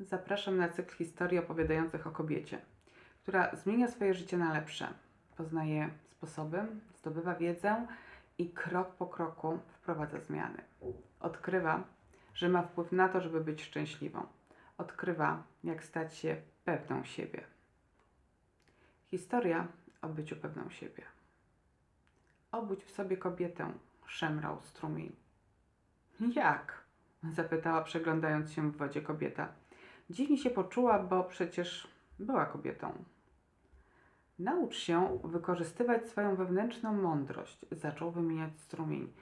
Zapraszam na cykl historii opowiadających o kobiecie, która zmienia swoje życie na lepsze. Poznaje sposoby, zdobywa wiedzę i krok po kroku wprowadza zmiany. Odkrywa, że ma wpływ na to, żeby być szczęśliwą. Odkrywa, jak stać się pewną siebie. Historia o byciu pewną siebie. Obudź w sobie kobietę, szemrał strumień. Jak? zapytała, przeglądając się w wodzie kobieta. Dziwnie się poczuła, bo przecież była kobietą. Naucz się wykorzystywać swoją wewnętrzną mądrość, zaczął wymieniać strumień.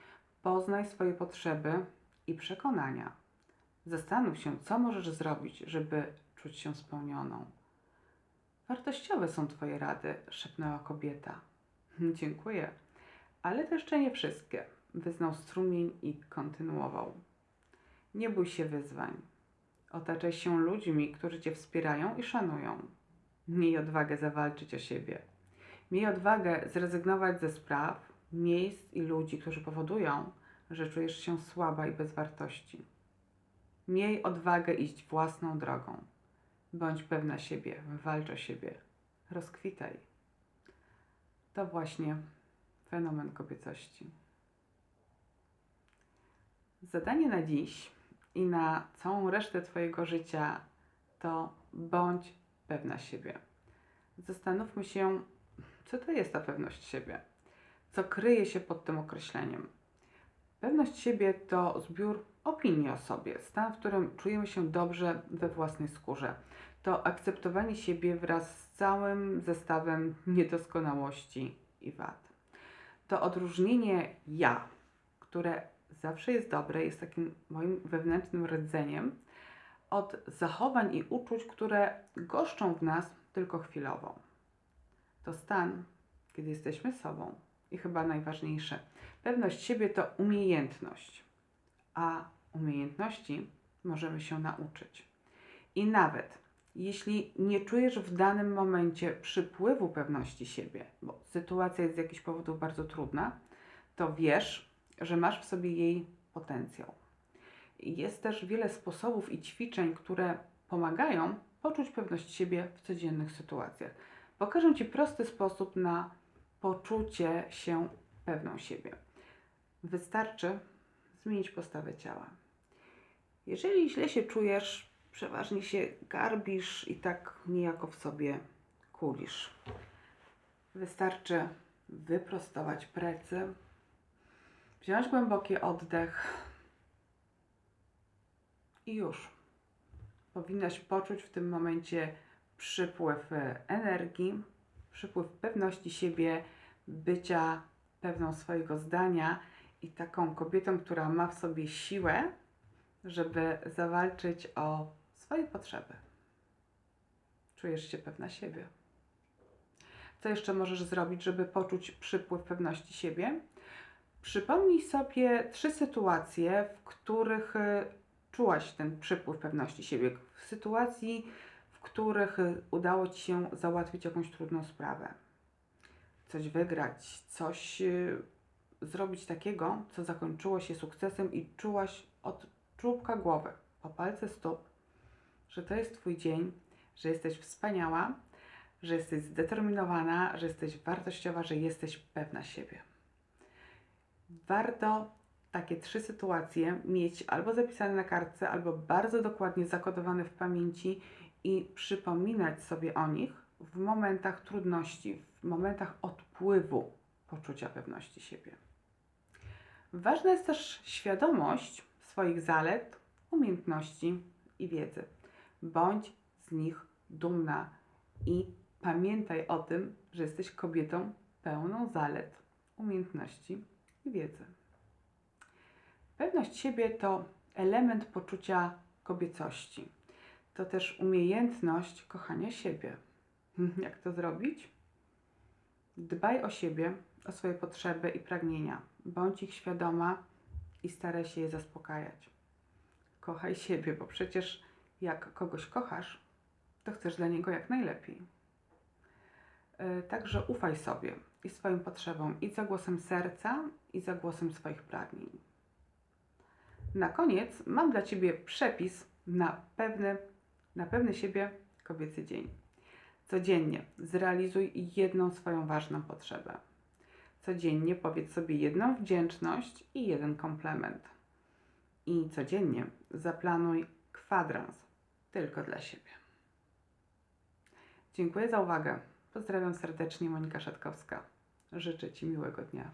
Poznaj swoje potrzeby i przekonania. Zastanów się, co możesz zrobić, żeby czuć się spełnioną. Wartościowe są Twoje rady, szepnęła kobieta. Dziękuję, ale to jeszcze nie wszystkie, wyznał strumień i kontynuował. Nie bój się wyzwań. Otaczaj się ludźmi, którzy Cię wspierają i szanują. Miej odwagę zawalczyć o siebie. Miej odwagę zrezygnować ze spraw, miejsc i ludzi, którzy powodują, że czujesz się słaba i bez wartości. Miej odwagę iść własną drogą. Bądź pewna siebie, walcz o siebie, rozkwitaj. To właśnie fenomen kobiecości. Zadanie na dziś i na całą resztę Twojego życia to bądź pewna siebie. Zastanówmy się, co to jest ta pewność siebie, co kryje się pod tym określeniem. Pewność siebie to zbiór opinii o sobie, stan, w którym czujemy się dobrze we własnej skórze. To akceptowanie siebie wraz z całym zestawem niedoskonałości i wad. To odróżnienie ja, które zawsze jest dobre, jest takim moim wewnętrznym rdzeniem, od zachowań i uczuć, które goszczą w nas tylko chwilowo. To stan, kiedy jesteśmy sobą. I chyba najważniejsze, pewność siebie to umiejętność, a umiejętności możemy się nauczyć. I nawet jeśli nie czujesz w danym momencie przypływu pewności siebie, bo sytuacja jest z jakichś powodów bardzo trudna, to wiesz, że masz w sobie jej potencjał. Jest też wiele sposobów i ćwiczeń, które pomagają poczuć pewność siebie w codziennych sytuacjach. Pokażę Ci prosty sposób na poczucie się pewną siebie. Wystarczy zmienić postawę ciała. Jeżeli źle się czujesz, przeważnie się garbisz i tak niejako w sobie kulisz. Wystarczy wyprostować plecy, wziąć głęboki oddech i już. Powinnaś poczuć w tym momencie przypływ energii, przypływ pewności siebie, bycia pewną swojego zdania i taką kobietą, która ma w sobie siłę, żeby zawalczyć o swoje potrzeby. Czujesz się pewna siebie. Co jeszcze możesz zrobić, żeby poczuć przypływ pewności siebie? Przypomnij sobie trzy sytuacje, w których y, czułaś ten przypływ pewności siebie. W sytuacji, w których y, udało Ci się załatwić jakąś trudną sprawę. Coś wygrać, coś y, zrobić takiego, co zakończyło się sukcesem i czułaś od czubka głowy po palce stóp, że to jest Twój dzień, że jesteś wspaniała, że jesteś zdeterminowana, że jesteś wartościowa, że jesteś pewna siebie. Warto takie trzy sytuacje mieć albo zapisane na kartce, albo bardzo dokładnie zakodowane w pamięci i przypominać sobie o nich w momentach trudności, w momentach odpływu poczucia pewności siebie. Ważna jest też świadomość swoich zalet, umiejętności i wiedzy. Bądź z nich dumna i pamiętaj o tym, że jesteś kobietą pełną zalet, umiejętności i wiedzy. Pewność siebie to element poczucia kobiecości. To też umiejętność kochania siebie. Jak to zrobić? Dbaj o siebie, o swoje potrzeby i pragnienia. Bądź ich świadoma i staraj się je zaspokajać. Kochaj siebie, bo przecież jak kogoś kochasz, to chcesz dla niego jak najlepiej. Yy, Także ufaj sobie i swoim potrzebom, i za głosem serca, i za głosem swoich pragnień. Na koniec mam dla Ciebie przepis na pewny Na pewny siebie kobiecy dzień. Codziennie zrealizuj jedną swoją ważną potrzebę. Codziennie powiedz sobie jedną wdzięczność i jeden komplement. I codziennie zaplanuj kwadrans tylko dla siebie. Dziękuję za uwagę. Pozdrawiam serdecznie, Monika Szatkowska. Życzę Ci miłego dnia.